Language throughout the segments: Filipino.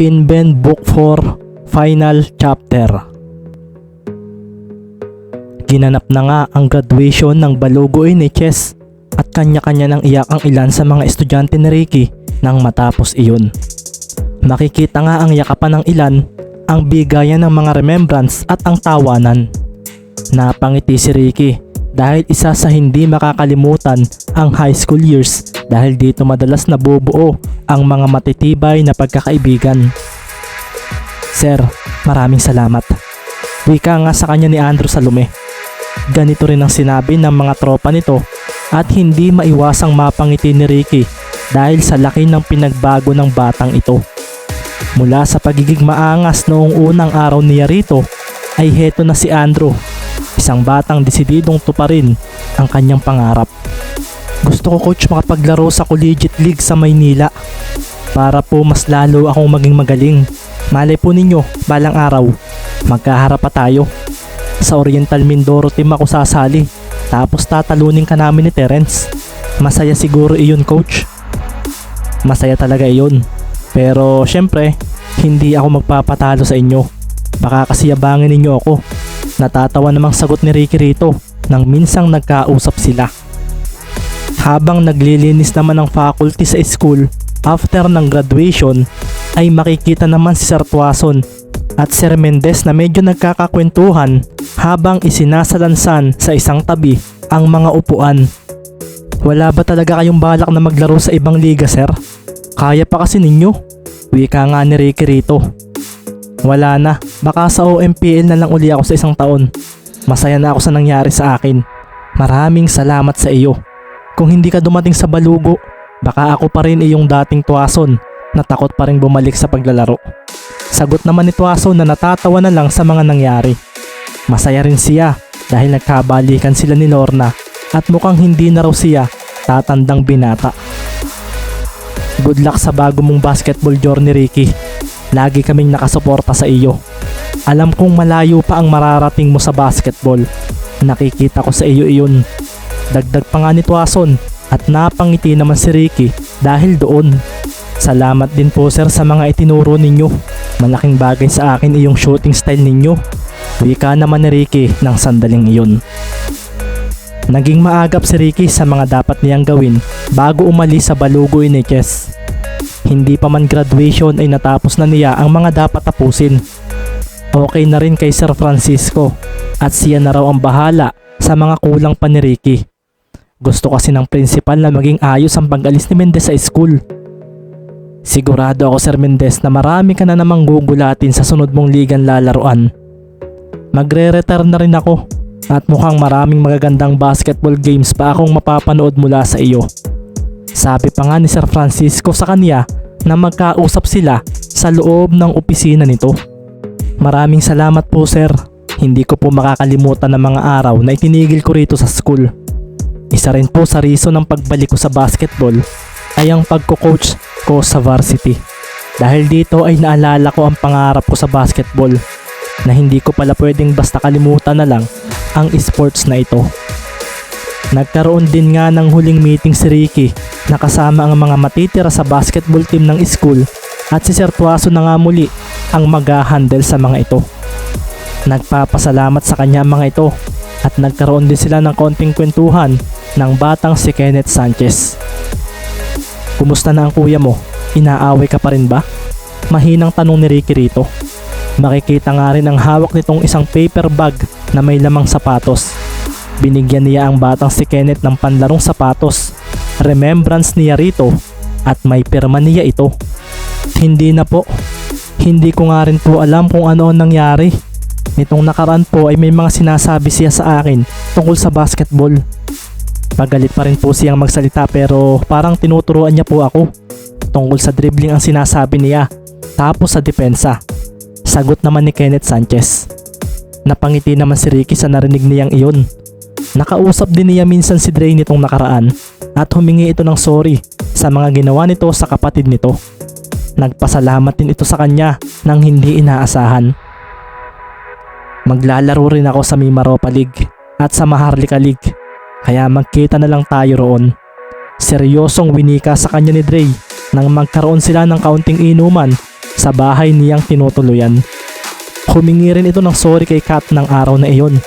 Kinben Book 4 Final Chapter Ginanap na nga ang graduation ng Balugoy ni Chess at kanya-kanya nang iyak ang ilan sa mga estudyante ni Ricky nang matapos iyon. Makikita nga ang yakapan ng ilan, ang bigayan ng mga remembrance at ang tawanan. Napangiti si Ricky dahil isa sa hindi makakalimutan ang high school years dahil dito madalas nabubuo ang mga matitibay na pagkakaibigan. Sir, maraming salamat. Wika nga sa kanya ni Andrew Salome. Ganito rin ang sinabi ng mga tropa nito at hindi maiwasang mapangiti ni Ricky dahil sa laki ng pinagbago ng batang ito. Mula sa pagiging maangas noong unang araw niya rito ay heto na si Andrew, isang batang desididong tuparin ang kanyang pangarap. Gusto ko coach makapaglaro sa Collegiate League sa Maynila para po mas lalo akong maging magaling. Malay po ninyo, balang araw, magkaharap pa tayo. Sa Oriental Mindoro team ako sasali, tapos tatalunin ka namin ni Terence. Masaya siguro iyon coach. Masaya talaga iyon. Pero syempre, hindi ako magpapatalo sa inyo. Baka kasi yabangin ninyo ako. Natatawa namang sagot ni Ricky rito nang minsang nagkausap sila. Habang naglilinis naman ng faculty sa school after ng graduation ay makikita naman si Sir Tuason at Sir Mendez na medyo nagkakakwentuhan habang isinasalansan sa isang tabi ang mga upuan. Wala ba talaga kayong balak na maglaro sa ibang liga sir? Kaya pa kasi ninyo. Wika nga ni Ricky rito. Wala na, baka sa OMPL na lang uli ako sa isang taon. Masaya na ako sa nangyari sa akin. Maraming salamat sa iyo. Kung hindi ka dumating sa balugo, baka ako pa rin iyong dating tuwason na takot pa rin bumalik sa paglalaro. Sagot naman ni Tuason na natatawa na lang sa mga nangyari. Masaya rin siya dahil nagkabalikan sila ni Lorna at mukhang hindi na raw siya tatandang binata. Good luck sa bago mong basketball journey Ricky. Lagi kaming nakasuporta sa iyo. Alam kong malayo pa ang mararating mo sa basketball. Nakikita ko sa iyo iyon. Dagdag pa nga ni Tuason at napangiti naman si Ricky dahil doon. Salamat din po sir sa mga itinuro ninyo. Malaking bagay sa akin iyong shooting style ninyo. Wika naman ni Ricky ng sandaling iyon. Naging maagap si Ricky sa mga dapat niyang gawin bago umalis sa balugoy ni Chess. Hindi pa man graduation ay natapos na niya ang mga dapat tapusin. Okay na rin kay Sir Francisco at siya na raw ang bahala sa mga kulang pa ni Ricky. Gusto kasi ng principal na maging ayos ang pag-alis ni Mendez sa school. Sigurado ako Sir Mendez na marami ka na namang gugulatin sa sunod mong ligan lalaruan. Magre-retire na rin ako at mukhang maraming magagandang basketball games pa akong mapapanood mula sa iyo. Sabi pa nga ni Sir Francisco sa kanya na magkausap sila sa loob ng opisina nito. Maraming salamat po sir. Hindi ko po makakalimutan ng mga araw na itinigil ko rito sa school. Isa rin po sa reason ng pagbalik ko sa basketball ay ang pagko-coach ko sa varsity. Dahil dito ay naalala ko ang pangarap ko sa basketball na hindi ko pala pwedeng basta kalimutan na lang ang sports na ito. Nagkaroon din nga ng huling meeting si Ricky na kasama ang mga matitira sa basketball team ng school at si Sir Tuaso na nga muli ang mag-handle sa mga ito. Nagpapasalamat sa kanya mga ito at nagkaroon din sila ng konting kwentuhan ng batang si Kenneth Sanchez. Kumusta na ang kuya mo? Inaaway ka pa rin ba? Mahinang tanong ni Ricky rito. Makikita nga rin ang hawak nitong isang paper bag na may lamang sapatos. Binigyan niya ang batang si Kenneth ng panlarong sapatos. Remembrance niya rito at may pirma niya ito. Hindi na po. Hindi ko nga rin po alam kung ano ang nangyari. Nitong nakaraan po ay may mga sinasabi siya sa akin tungkol sa basketball. Magalit pa rin po siyang magsalita pero parang tinuturuan niya po ako. Tungkol sa dribbling ang sinasabi niya. Tapos sa depensa. Sagot naman ni Kenneth Sanchez. Napangiti naman si Ricky sa narinig niyang iyon. Nakausap din niya minsan si Dre nitong nakaraan at humingi ito ng sorry sa mga ginawa nito sa kapatid nito. Nagpasalamat din ito sa kanya nang hindi inaasahan. Maglalaro rin ako sa Mimaropa League at sa Maharlika League kaya magkita na lang tayo roon. Seryosong winika sa kanya ni Dre nang magkaroon sila ng kaunting inuman sa bahay niyang tinutuluyan. Humingi rin ito ng sorry kay Kat ng araw na iyon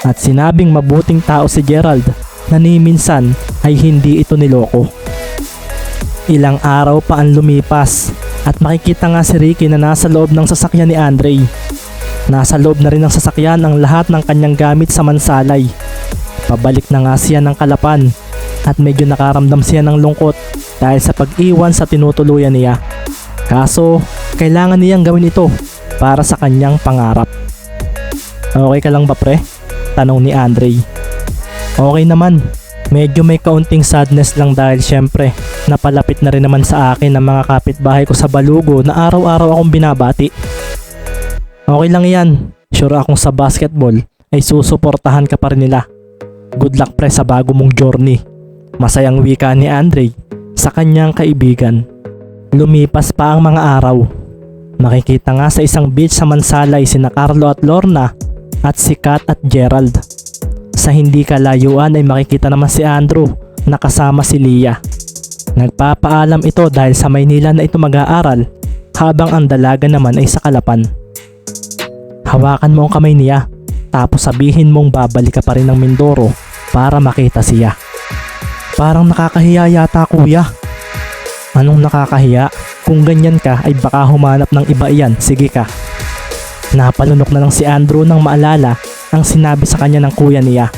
at sinabing mabuting tao si Gerald na ni ay hindi ito niloko. Ilang araw pa ang lumipas at makikita nga si Ricky na nasa loob ng sasakyan ni Andre. Nasa loob na rin ng sasakyan ang lahat ng kanyang gamit sa mansalay. Pabalik na nga siya ng kalapan at medyo nakaramdam siya ng lungkot dahil sa pag-iwan sa tinutuluyan niya. Kaso, kailangan niyang gawin ito para sa kanyang pangarap. Okay ka lang ba pre? Tanong ni Andre. Okay naman. Medyo may kaunting sadness lang dahil syempre napalapit na rin naman sa akin ang mga kapitbahay ko sa Balugo na araw-araw akong binabati. Okay lang yan. Sure akong sa basketball ay susuportahan ka pa rin nila. Good luck pre sa bago mong journey. Masayang wika ni Andre sa kanyang kaibigan. Lumipas pa ang mga araw. Makikita nga sa isang beach sa Mansalay sina Carlo at Lorna at si Kat at Gerald. Sa hindi kalayuan ay makikita naman si Andrew na kasama si Leah. Nagpapaalam ito dahil sa Maynila na ito mag-aaral habang ang dalaga naman ay sa Kalapan. Hawakan mo ang kamay niya tapos sabihin mong babalik ka pa rin ng Mindoro para makita siya. Parang nakakahiya yata kuya. Anong nakakahiya? Kung ganyan ka ay baka humanap ng iba iyan, sige ka. Napalunok na lang si Andrew nang maalala ang sinabi sa kanya ng kuya niya.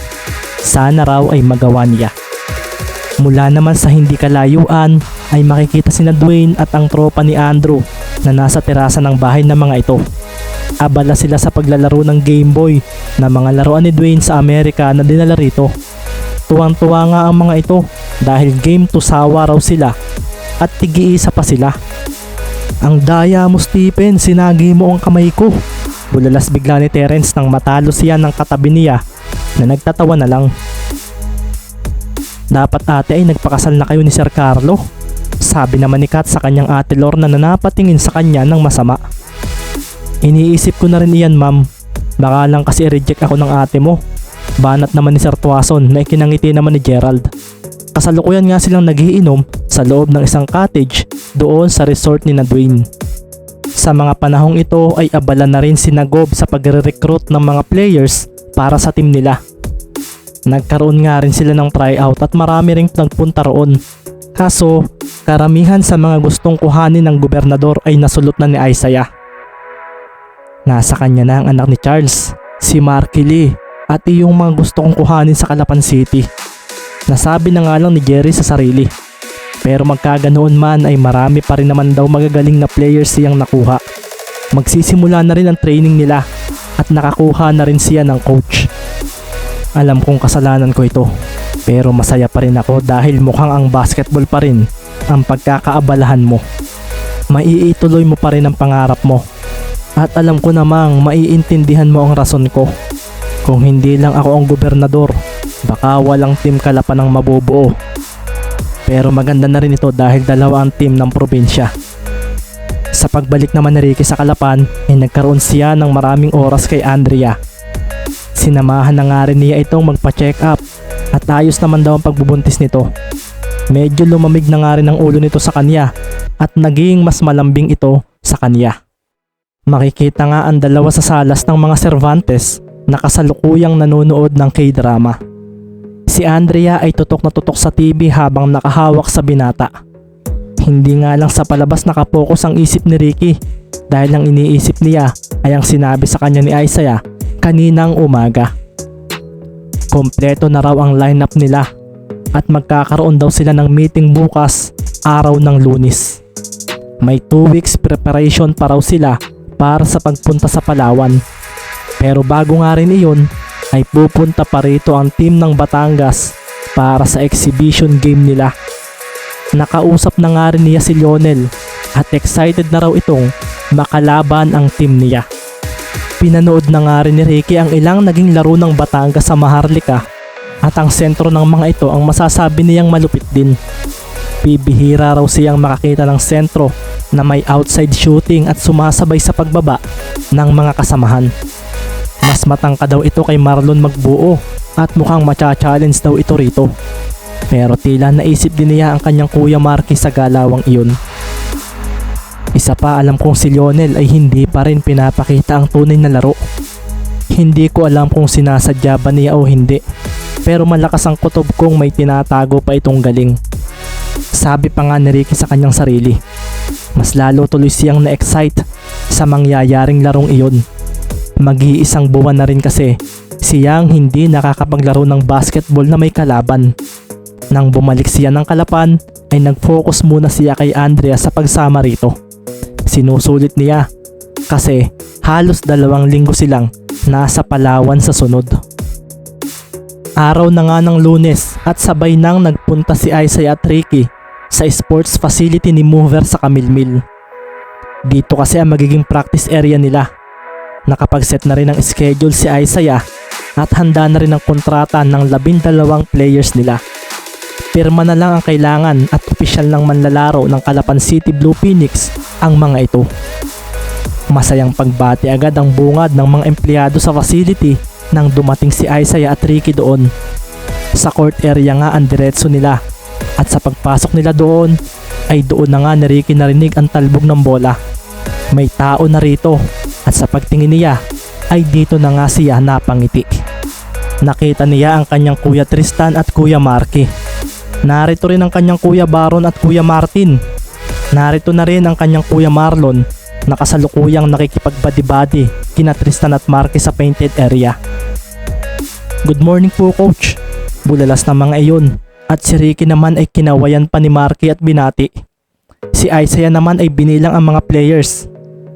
Sana raw ay magawa niya. Mula naman sa hindi kalayuan ay makikita sina Dwayne at ang tropa ni Andrew na nasa terasa ng bahay ng mga ito. Abala sila sa paglalaro ng Game Boy na mga laruan ni Dwayne sa Amerika na dinala rito. Tuwang-tuwa nga ang mga ito dahil game to sawa raw sila at tigi-isa pa sila. Ang daya mo Stephen, sinagi mo ang kamay ko. Bulalas bigla ni Terence nang matalo siya ng katabi niya na nagtatawa na lang. Dapat ate ay nagpakasal na kayo ni Sir Carlo. Sabi naman ni Kat sa kanyang ate Lorna na napatingin sa kanya ng masama. Iniisip ko na rin iyan ma'am. Baka lang kasi reject ako ng ate mo. Banat naman ni Sir Tuason na ikinangiti naman ni Gerald. Kasalukuyan nga silang nagiinom sa loob ng isang cottage doon sa resort ni na Dwayne. Sa mga panahong ito ay abala na rin si Nagob sa pagre-recruit ng mga players para sa team nila. Nagkaroon nga rin sila ng tryout at marami ring nagpunta roon. Kaso, karamihan sa mga gustong kuhanin ng gobernador ay nasulot na ni Isaiah. Nasa kanya na ang anak ni Charles, si Marky Lee, at iyong mga gusto kong kuhanin sa Calapan City. Nasabi na nga lang ni Jerry sa sarili. Pero magkaganoon man ay marami pa rin naman daw magagaling na players siyang nakuha. Magsisimula na rin ang training nila at nakakuha na rin siya ng coach. Alam kong kasalanan ko ito. Pero masaya pa rin ako dahil mukhang ang basketball pa rin ang pagkakaabalahan mo. Maiituloy mo pa rin ang pangarap mo. At alam ko namang maiintindihan mo ang rason ko. Kung hindi lang ako ang gobernador, baka walang team kalapan ang mabubuo. Pero maganda na rin ito dahil dalawa ang team ng probinsya. Sa pagbalik naman ni Ricky sa Kalapan ay nagkaroon siya ng maraming oras kay Andrea. Sinamahan na nga rin niya itong magpa-check up at ayos naman daw ang pagbubuntis nito. Medyo lumamig na nga rin ang ulo nito sa kanya at naging mas malambing ito sa kanya. Makikita nga ang dalawa sa salas ng mga Cervantes na kasalukuyang nanonood ng K-drama. Si Andrea ay tutok na tutok sa TV habang nakahawak sa binata. Hindi nga lang sa palabas nakapokus ang isip ni Ricky dahil ang iniisip niya ay ang sinabi sa kanya ni Isaiah kaninang umaga. Kompleto na raw ang lineup nila at magkakaroon daw sila ng meeting bukas araw ng lunis. May 2 weeks preparation pa raw sila para sa pagpunta sa Palawan. Pero bago nga rin iyon ay pupunta pa rito ang team ng Batangas para sa exhibition game nila. Nakausap na nga rin niya si Lionel at excited na raw itong makalaban ang team niya. Pinanood na nga rin ni Ricky ang ilang naging laro ng Batangas sa Maharlika at ang sentro ng mga ito ang masasabi niyang malupit din. Bibihira raw siyang makakita ng sentro na may outside shooting at sumasabay sa pagbaba ng mga kasamahan. Mas matangka daw ito kay Marlon magbuo at mukhang macha-challenge daw ito rito. Pero tila naisip din niya ang kanyang kuya Marky sa galawang iyon. Isa pa alam kong si Lionel ay hindi pa rin pinapakita ang tunay na laro. Hindi ko alam kung sinasadya ba niya o hindi. Pero malakas ang kutob kong may tinatago pa itong galing. Sabi pa nga ni Ricky sa kanyang sarili. Mas lalo tuloy siyang na-excite sa mangyayaring larong iyon. Mag-iisang buwan na rin kasi siyang hindi nakakapaglaro ng basketball na may kalaban. Nang bumalik siya ng kalapan ay nag-focus muna siya kay Andrea sa pagsama rito. Sinusulit niya kasi halos dalawang linggo silang nasa Palawan sa sunod. Araw na nga ng lunes at sabay nang nagpunta si Isaiah at Ricky sa sports facility ni Mover sa Camilmil. Dito kasi ang magiging practice area nila. Nakapag-set na rin ng schedule si Isaiah at handa na rin ang kontrata ng labindalawang players nila. Pirma na lang ang kailangan at opisyal ng manlalaro ng Calapan City Blue Phoenix ang mga ito. Masayang pagbati agad ang bungad ng mga empleyado sa facility nang dumating si Isaiah at Ricky doon. Sa court area nga ang diretso nila at sa pagpasok nila doon ay doon na nga ni Ricky narinig ang talbog ng bola. May tao na rito at sa pagtingin niya ay dito na nga siya napangiti. Nakita niya ang kanyang kuya Tristan at kuya Marky. Narito rin ang kanyang kuya Baron at kuya Martin. Narito na rin ang kanyang kuya Marlon na kasalukuyang nakikipagbadi-badi kina Tristan at Marky sa painted area. Good morning po coach. Bulalas na mga iyon at si Ricky naman ay kinawayan pa ni Marky at binati. Si Isaiah naman ay binilang ang mga players.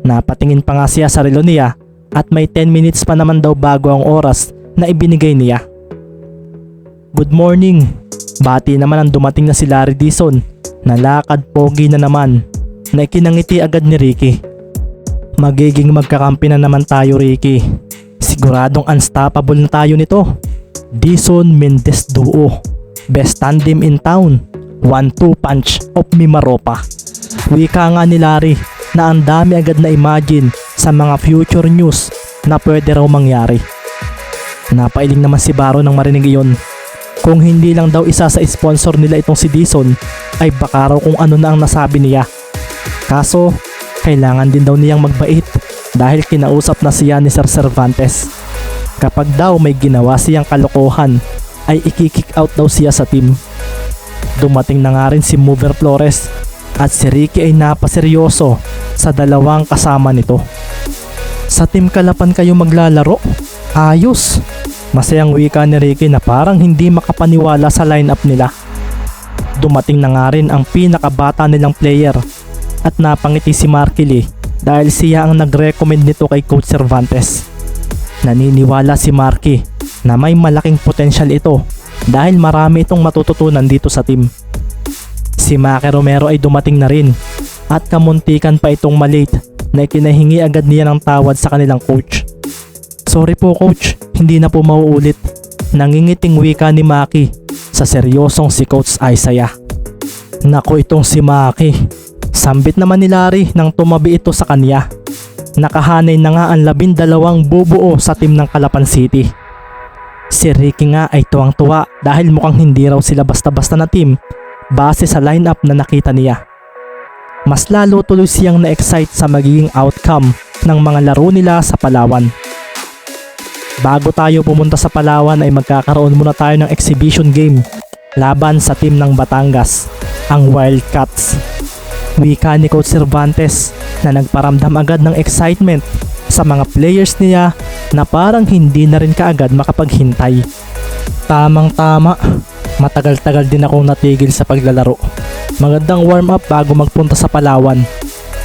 Napatingin pa nga siya sa relo niya at may 10 minutes pa naman daw bago ang oras na ibinigay niya. Good morning. Bati naman ang dumating na si Larry Dison na lakad pogi na naman na ikinangiti agad ni Ricky. Magiging magkakampi na naman tayo Ricky. Siguradong unstoppable na tayo nito. Dison Mendez Duo. Best tandem in town. 1-2 punch of Mimaropa. Wika nga ni Larry na ang dami agad na imagine sa mga future news na pwede raw mangyari. Napailing naman si Baro nang marinig iyon. Kung hindi lang daw isa sa sponsor nila itong si Dison, ay baka raw kung ano na ang nasabi niya. Kaso, kailangan din daw niyang magbait dahil kinausap na siya ni Sir Cervantes. Kapag daw may ginawa siyang kalokohan, ay ikikick out daw siya sa team. Dumating na nga rin si Mover Flores at si Ricky ay napaseryoso sa dalawang kasama nito. Sa team Kalapan kayo maglalaro? Ayos! Masayang wika ni Ricky na parang hindi makapaniwala sa lineup nila. Dumating na nga rin ang pinakabata nilang player at napangiti si Marky Lee dahil siya ang nag-recommend nito kay Coach Cervantes. Naniniwala si Marky na may malaking potensyal ito dahil marami itong matututunan dito sa team. Si Maki Romero ay dumating na rin at kamuntikan pa itong malate na ikinahingi agad niya ng tawad sa kanilang coach. Sorry po coach, hindi na po mauulit. Nangingiting wika ni Maki sa seryosong si Coach Isaiah. Nako itong si Maki. Sambit naman ni Larry nang tumabi ito sa kanya. Nakahanay na nga ang labindalawang bubuo sa team ng Calapan City. Si Ricky nga ay tuwang-tuwa dahil mukhang hindi raw sila basta-basta na team base sa lineup na nakita niya. Mas lalo tuloy siyang na-excite sa magiging outcome ng mga laro nila sa Palawan. Bago tayo pumunta sa Palawan ay magkakaroon muna tayo ng exhibition game laban sa team ng Batangas, ang Wildcats. Wika ni Coach Cervantes na nagparamdam agad ng excitement sa mga players niya na parang hindi na rin kaagad makapaghintay. Tamang tama, matagal-tagal din akong natigil sa paglalaro. Magandang warm up bago magpunta sa Palawan.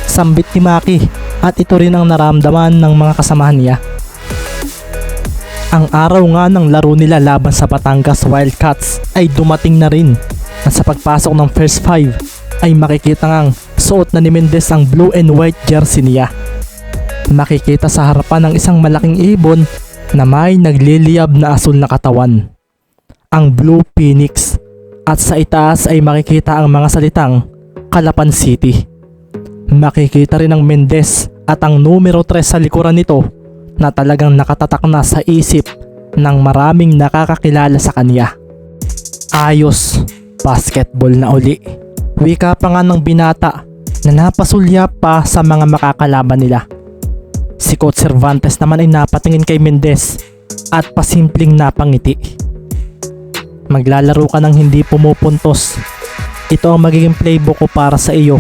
Sambit ni Maki at ito rin ang naramdaman ng mga kasamahan niya. Ang araw nga ng laro nila laban sa Batangas Wildcats ay dumating na rin at sa pagpasok ng first five ay makikita ngang suot na ni Mendez ang blue and white jersey niya. Makikita sa harapan ng isang malaking ibon na may nagliliyab na asul na katawan. Ang Blue Phoenix at sa itaas ay makikita ang mga salitang Kalapan City. Makikita rin ang Mendez at ang numero 3 sa likuran nito na talagang nakatatak na sa isip ng maraming nakakakilala sa kanya. Ayos, basketball na uli. Wika pa nga ng binata na napasulya pa sa mga makakalaban nila. Si Coach Cervantes naman ay napatingin kay Mendez at pasimpleng napangiti. Maglalaro ka ng hindi pumupuntos. Ito ang magiging playbook ko para sa iyo.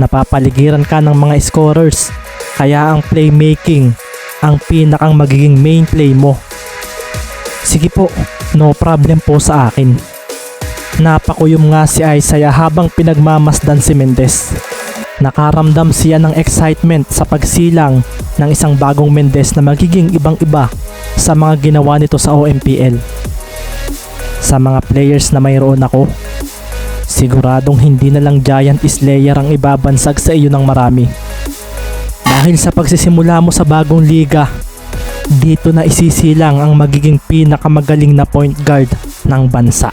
Napapaligiran ka ng mga scorers kaya ang playmaking ang pinakang magiging main play mo. Sige po, no problem po sa akin. Napakuyom nga si Isaiah habang pinagmamasdan si Mendez. Nakaramdam siya ng excitement sa pagsilang ng isang bagong Mendez na magiging ibang-iba sa mga ginawa nito sa OMPL. Sa mga players na mayroon ako, siguradong hindi na lang Giant Slayer ang ibabansag sa iyo ng marami. Dahil sa pagsisimula mo sa bagong liga, dito na isisilang ang magiging pinakamagaling na point guard ng bansa.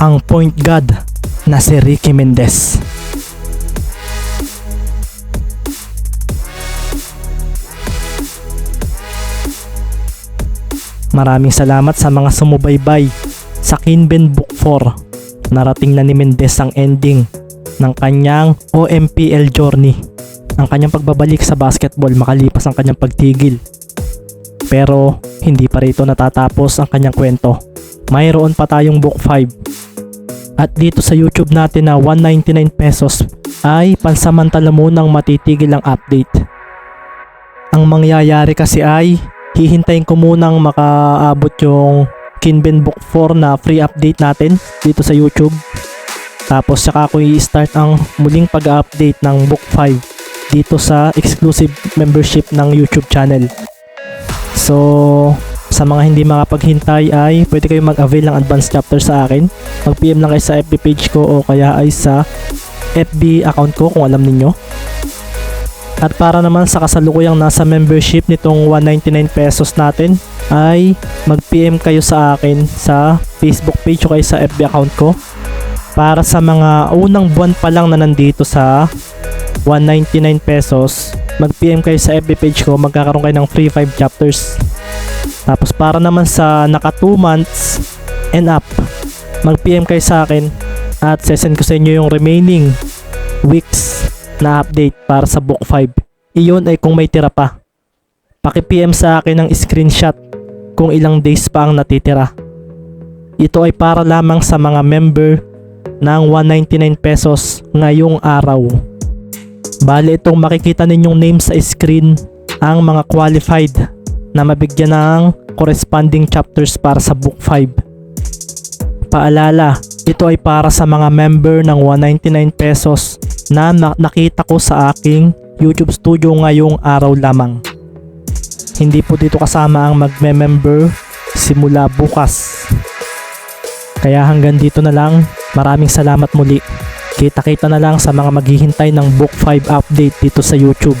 Ang point guard na si Ricky Mendez. Maraming salamat sa mga sumubaybay sa Kinben Book 4. Narating na ni Mendez ang ending ng kanyang OMPL journey. Ang kanyang pagbabalik sa basketball makalipas ang kanyang pagtigil. Pero hindi pa rito natatapos ang kanyang kwento. Mayroon pa tayong book 5. At dito sa YouTube natin na 199 pesos ay pansamantala munang matitigil ang update. Ang mangyayari kasi ay hihintayin ko munang makaabot yung Kinben Book 4 na free update natin dito sa YouTube. Tapos saka ako i-start ang muling pag-update ng Book 5 dito sa exclusive membership ng YouTube channel. So, sa mga hindi makapaghintay ay pwede kayong mag-avail ng advanced chapter sa akin. Mag-PM lang kayo sa FB page ko o kaya ay sa FB account ko kung alam ninyo. At para naman sa kasalukuyang nasa membership nitong 199 pesos natin ay mag-PM kayo sa akin sa Facebook page o kaya sa FB account ko. Para sa mga unang buwan pa lang na nandito sa 199 pesos mag-PM kayo sa FB page ko magkakaroon kayo ng free 5 chapters. Tapos para naman sa naka 2 months and up mag-PM kayo sa akin at sesend ko sa inyo yung remaining weeks na update para sa book 5 iyon ay kung may tira pa paki-PM sa akin ng screenshot kung ilang days pa ang natitira ito ay para lamang sa mga member ng 199 pesos ngayong araw. Bale itong makikita ninyong name sa screen ang mga qualified na mabigyan ng corresponding chapters para sa book 5. Paalala, ito ay para sa mga member ng 199 pesos na na- nakita ko sa aking YouTube studio ngayong araw lamang. Hindi po dito kasama ang magme-member simula bukas. Kaya hanggang dito na lang. Maraming salamat muli. Kita-kita na lang sa mga maghihintay ng Book 5 update dito sa YouTube.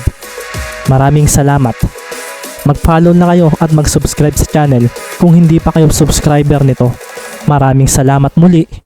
Maraming salamat. Mag-follow na kayo at mag-subscribe sa channel kung hindi pa kayo subscriber nito. Maraming salamat muli.